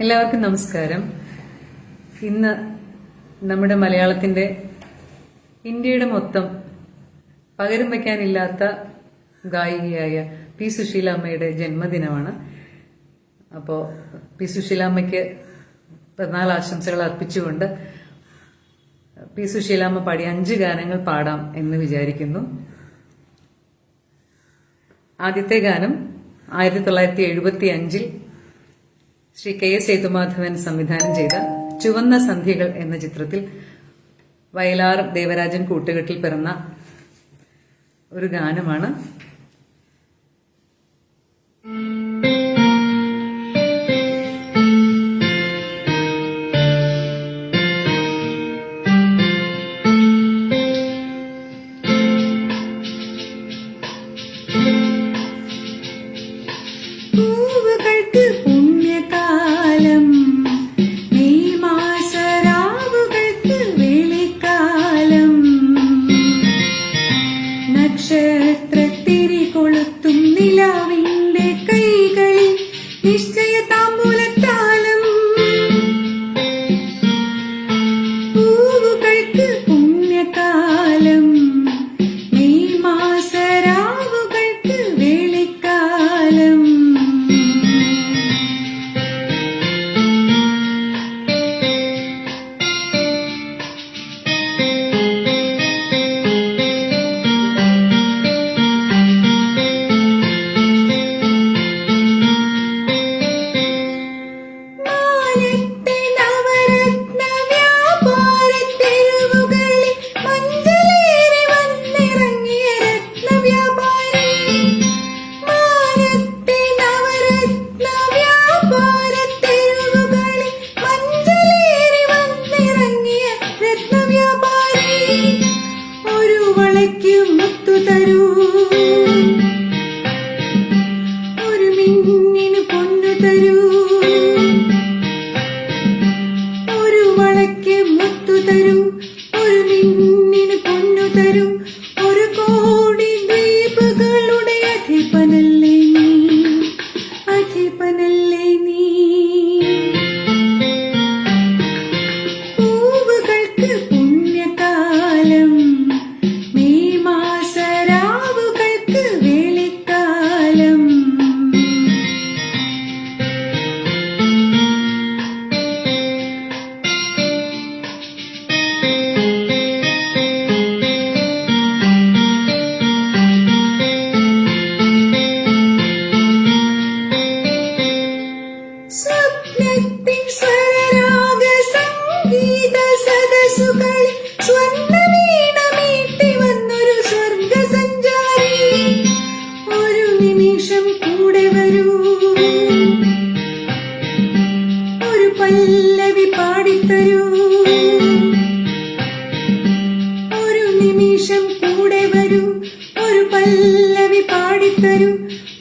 എല്ലാവർക്കും നമസ്കാരം. ഇന്ന് നമ്മുടെ മലയാളത്തിന്റെ ഇന്ത്യയുടെ മൊത്തം പകരം വയ്ക്കാനില്ലാത്ത ഗായികയായ പി സുശീലാമ്മയുടെ ജന്മദിനമാണ്. അപ്പോൾ പി സുശീലാമ്മയ്ക്ക് പിറന്നാൾ ആശംസകൾ അർപ്പിച്ചുകൊണ്ട് പി സുശീലാമ്മ പാടിയ അഞ്ച് ഗാനങ്ങൾ പാടാം എന്ന് വിചാരിക്കുന്നു. ആദ്യത്തെ ഗാനം ആയിരത്തി തൊള്ളായിരത്തി എഴുപത്തി അഞ്ചിൽ ശ്രീ കെ എസ് സേതുമാധവൻ സംവിധാനം ചെയ്ത ചുവന്ന സന്ധ്യകൾ എന്ന ചിത്രത്തിൽ വയലാർ ദേവരാജൻ കൂട്ടുകെട്ടിൽ പിറന്ന ഒരു ഗാനമാണ്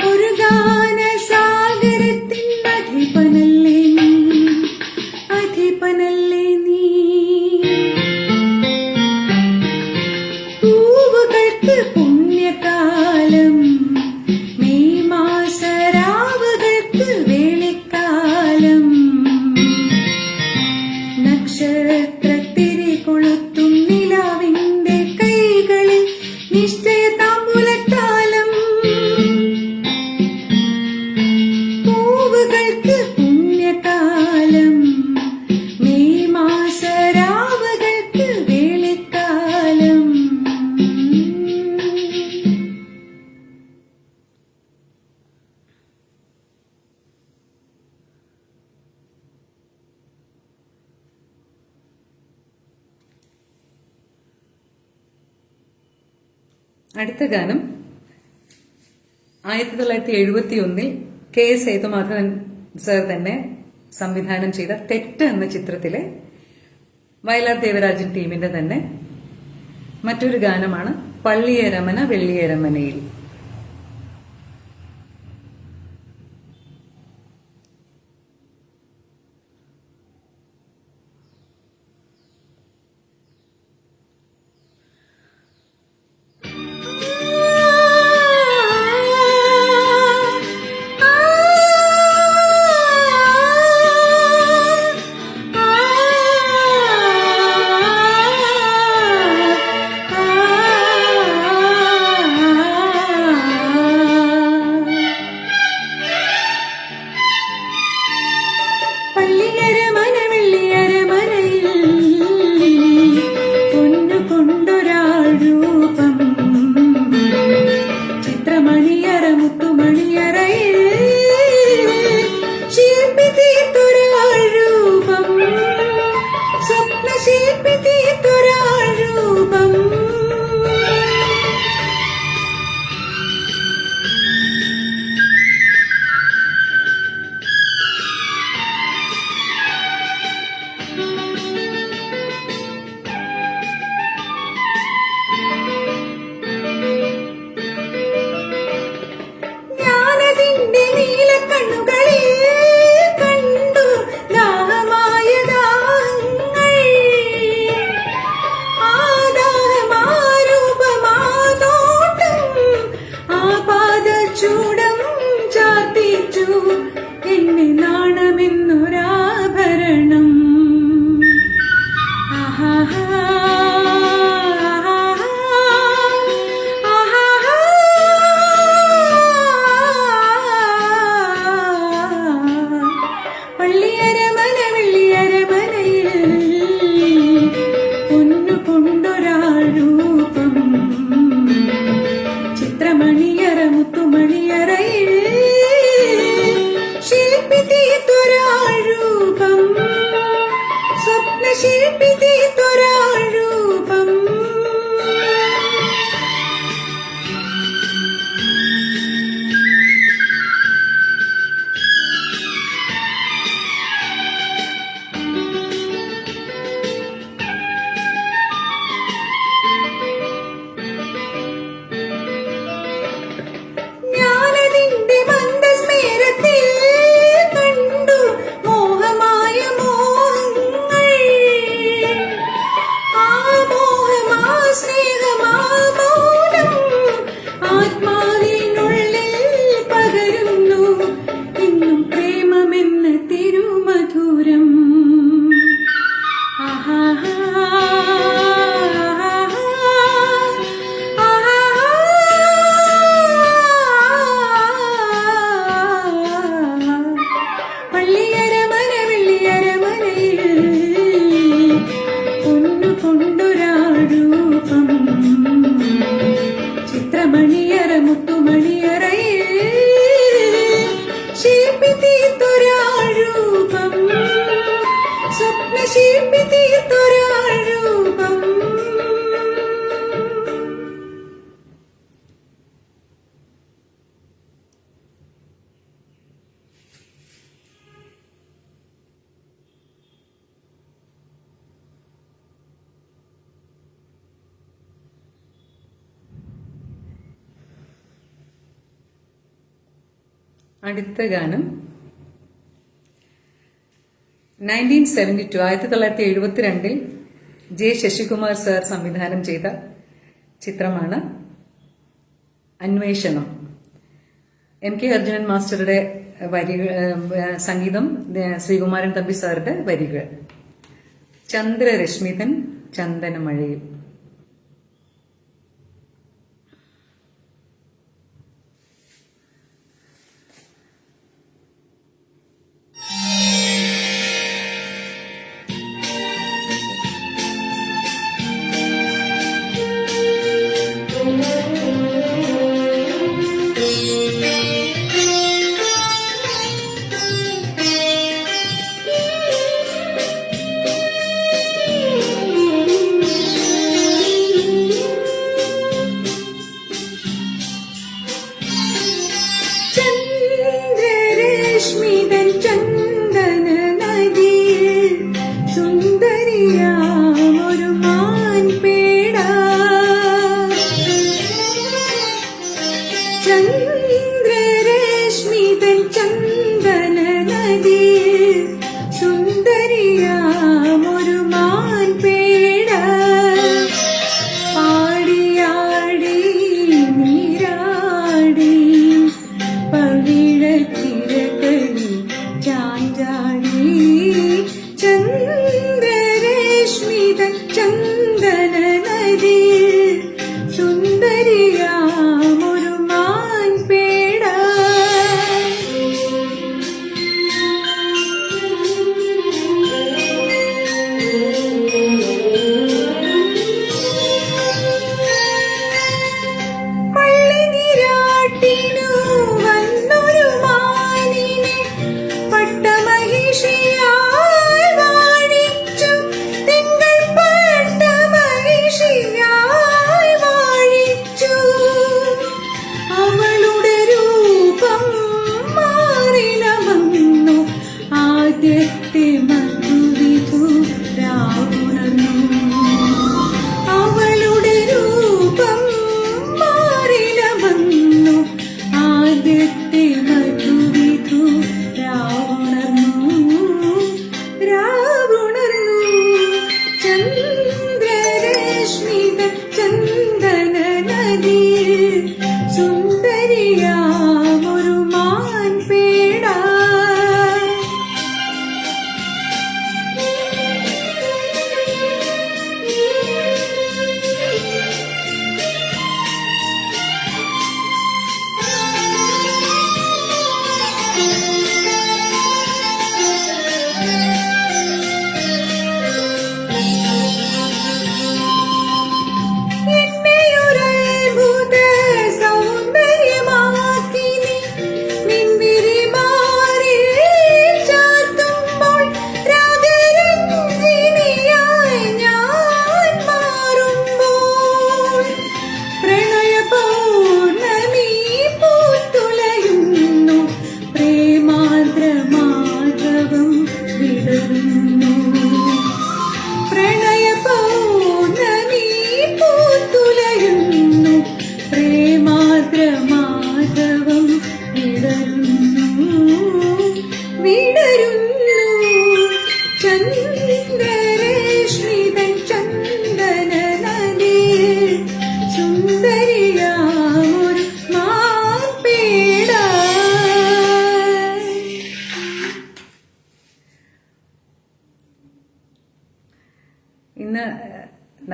ഒരു ഗാനസാഗരത്തിൻ അടുത്ത ഗാനം. ആയിരത്തി തൊള്ളായിരത്തി എഴുപത്തി ഒന്നിൽ കെ എസ് സേതുമാധവൻ സർ തന്നെ സംവിധാനം ചെയ്ത തെറ്റ് എന്ന ചിത്രത്തിലെ വയലാർ ദേവരാജൻ ടീമിന്റെ തന്നെ മറ്റൊരു ഗാനമാണ് പള്ളിയരമന വെള്ളിയരമനയിൽ. তোরা അടുത്ത ഗാനം. നയന്റീൻ സെവന്റി ടു ആയിരത്തി തൊള്ളായിരത്തി എഴുപത്തിരണ്ടിൽ ജെ ശശികുമാർ സാർ സംവിധാനം ചെയ്ത ചിത്രമാണ് അന്വേഷണം. എം കെ അർജുനൻ മാസ്റ്ററുടെ വരി സംഗീതം ശ്രീകുമാരൻ തമ്പി സാറുടെ വരികൾ. ചന്ദ്രരശ്മിതൻ ചന്ദനമഴയിൽ.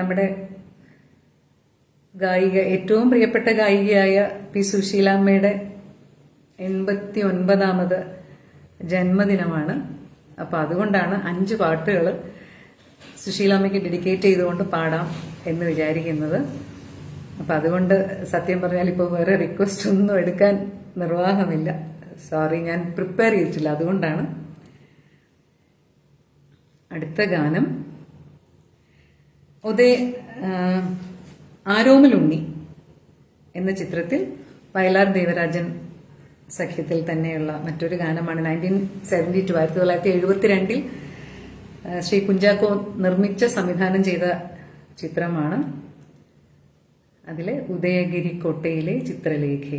നമ്മുടെ ഗായിക ഏറ്റവും പ്രിയപ്പെട്ട ഗായികയായ പി സുശീലാമ്മയുടെ എൺപത്തി ഒൻപതാമത് ജന്മദിനമാണ്. അപ്പോൾ അതുകൊണ്ടാണ് അഞ്ച് പാട്ടുകൾ സുശീലാമ്മയ്ക്ക് ഡെഡിക്കേറ്റ് ചെയ്തുകൊണ്ട് പാടാം എന്ന് വിചാരിക്കുന്നത്. അപ്പൊ അതുകൊണ്ട് സത്യം പറഞ്ഞാൽ ഇപ്പോൾ വേറെ റിക്വസ്റ്റ് ഒന്നും എടുക്കാൻ നിർവാഹമില്ല. സോറി ഞാൻ പ്രിപ്പയർ ചെയ്തിട്ടില്ല. അതുകൊണ്ടാണ് അടുത്ത ഗാനം. ഉദയ ആരോമലുണ്ണി എന്ന ചിത്രത്തിൽ വയലാർ ദേവരാജൻ സഖ്യത്തിൽ തന്നെയുള്ള മറ്റൊരു ഗാനമാണ് നയന്റീൻ സെവന്റി ടു ആയിരത്തി തൊള്ളായിരത്തി എഴുപത്തിരണ്ടിൽ ശ്രീ കുഞ്ചാക്കോ നിർമ്മിച്ച സംവിധാനം ചെയ്ത ചിത്രമാണ്. അതിലെ ഉദയഗിരി കോട്ടയിലെ ചിത്രലേഖ.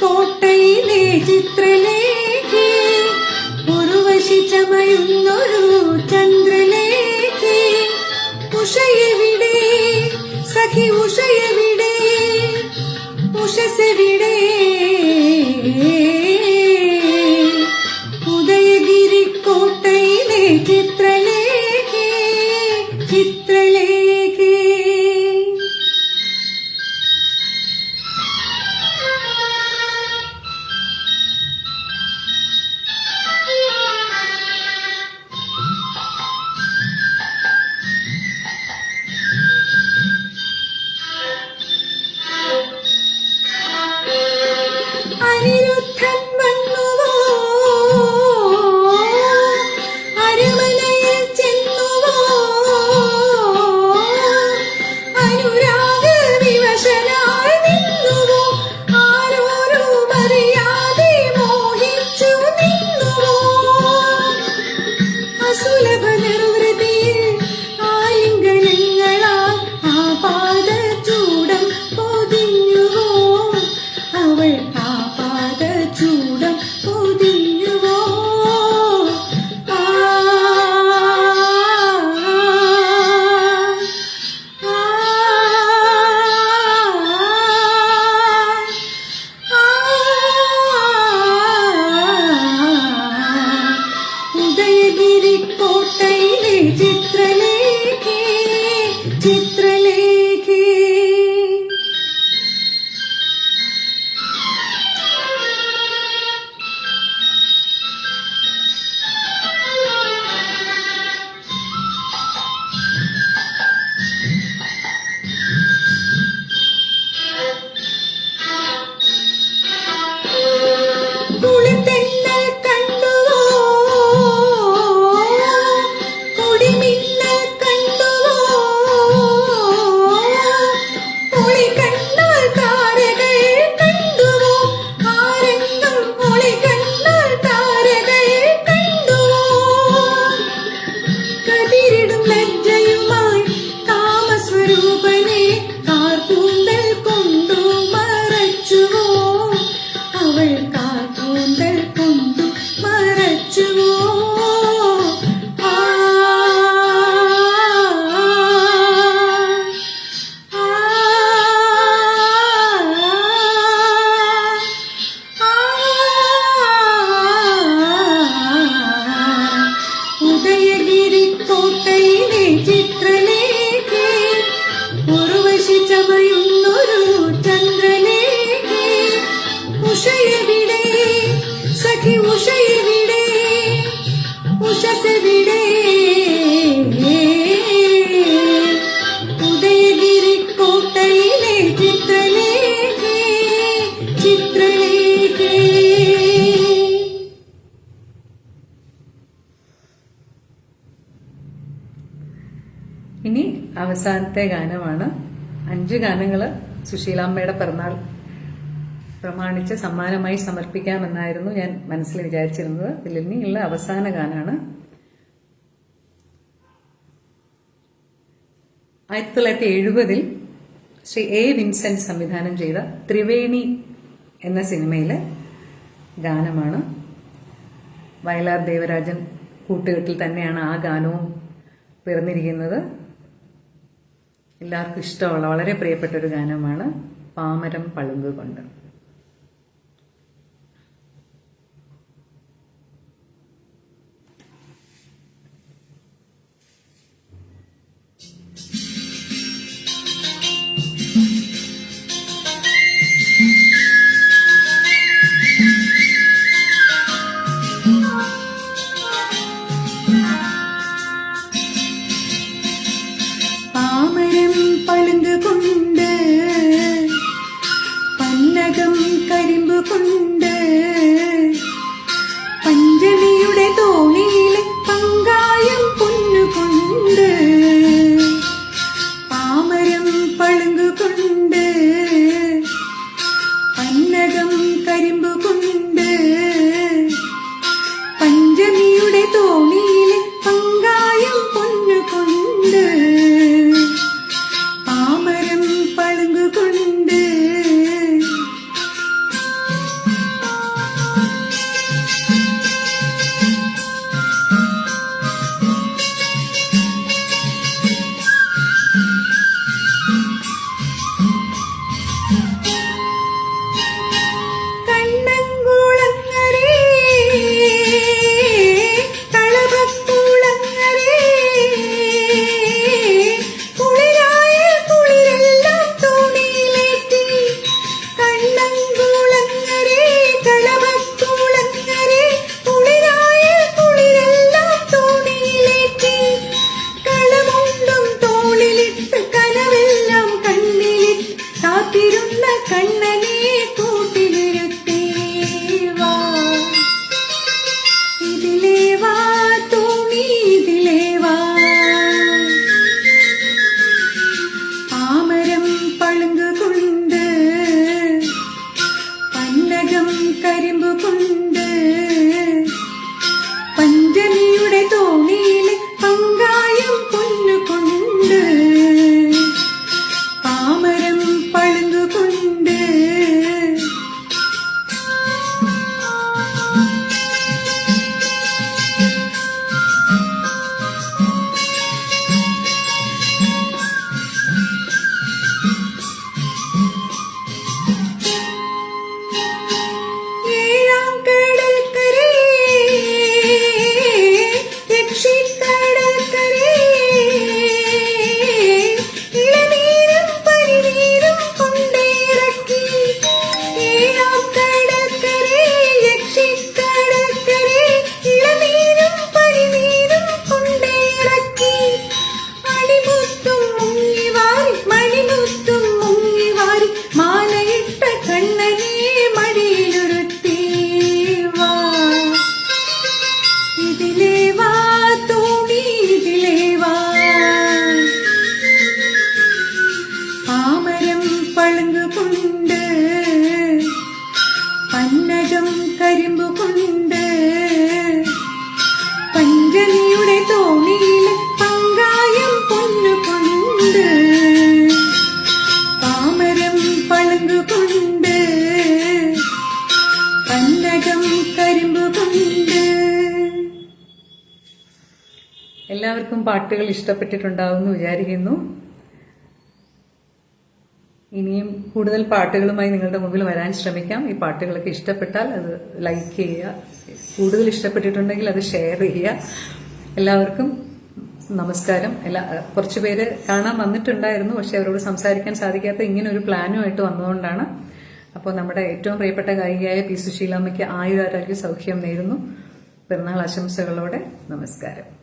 കോട്ടയിലെ ചിത്രലേഖി ഉർവശി ചമയുന്നൊരു ചന്ദ്രലേഖി. ഉഷയെവിടെ? സഖി ഉഷയെവിടെ? ഉഷസെവിടെ? ഇനി അവസാനത്തെ ഗാനമാണ്. അഞ്ച് ഗാനങ്ങൾ സുശീലാമ്മയുടെ പിറന്നാൾ പ്രമാണിച്ച് സമ്മാനമായി സമർപ്പിക്കാമെന്നായിരുന്നു ഞാൻ മനസ്സിൽ വിചാരിച്ചിരുന്നത്. ഇതിൽ അവസാന ഗാനാണ്. ആയിരത്തി തൊള്ളായിരത്തി എഴുപതിൽ ശ്രീ എ വിൻസെന്റ് സംവിധാനം ചെയ്ത ത്രിവേണി എന്ന സിനിമയിലെ ഗാനമാണ്. വയലാർ ദേവരാജൻ കൂട്ടുകെട്ടിൽ തന്നെയാണ് ആ ഗാനവും പിറന്നിരിക്കുന്നത്. എല്ലാവർക്കും ഇഷ്ടമുള്ള വളരെ പ്രിയപ്പെട്ട ഒരു ഗാനമാണ് പാമരം പളുങ്ക് കൊണ്ട്. പന്നകം കരിമ്പ് കൊണ്ട്. എല്ലാവർക്കും പാട്ടുകൾ ഇഷ്ടപ്പെട്ടിട്ടുണ്ടാവുമെന്ന് വിചാരിക്കുന്നു. ഇനിയും കൂടുതൽ പാട്ടുകളുമായി നിങ്ങളുടെ മുമ്പിൽ വരാൻ ശ്രമിക്കാം. ഈ പാട്ടുകളൊക്കെ ഇഷ്ടപ്പെട്ടാൽ അത് ലൈക്ക് ചെയ്യുക. കൂടുതൽ ഇഷ്ടപ്പെട്ടിട്ടുണ്ടെങ്കിൽ അത് ഷെയർ ചെയ്യുക. എല്ലാവർക്കും നമസ്കാരം. എല്ലാ കുറച്ച് പേര് കാണാൻ വന്നിട്ടുണ്ടായിരുന്നു പക്ഷെ അവരോട് സംസാരിക്കാൻ സാധിക്കാത്ത ഇങ്ങനെ ഒരു പ്ലാനുമായിട്ട് വന്നതുകൊണ്ടാണ് അപ്പോൾ നമ്മുടെ ഏറ്റവും പ്രിയപ്പെട്ട ഗായികയായ പി സുശീലാമ്മയ്ക്ക് ആയുരാരോഗ്യ സൗഖ്യം നേരുന്നു. പിറന്നാൾ ആശംസകളോടെ നമസ്കാരം.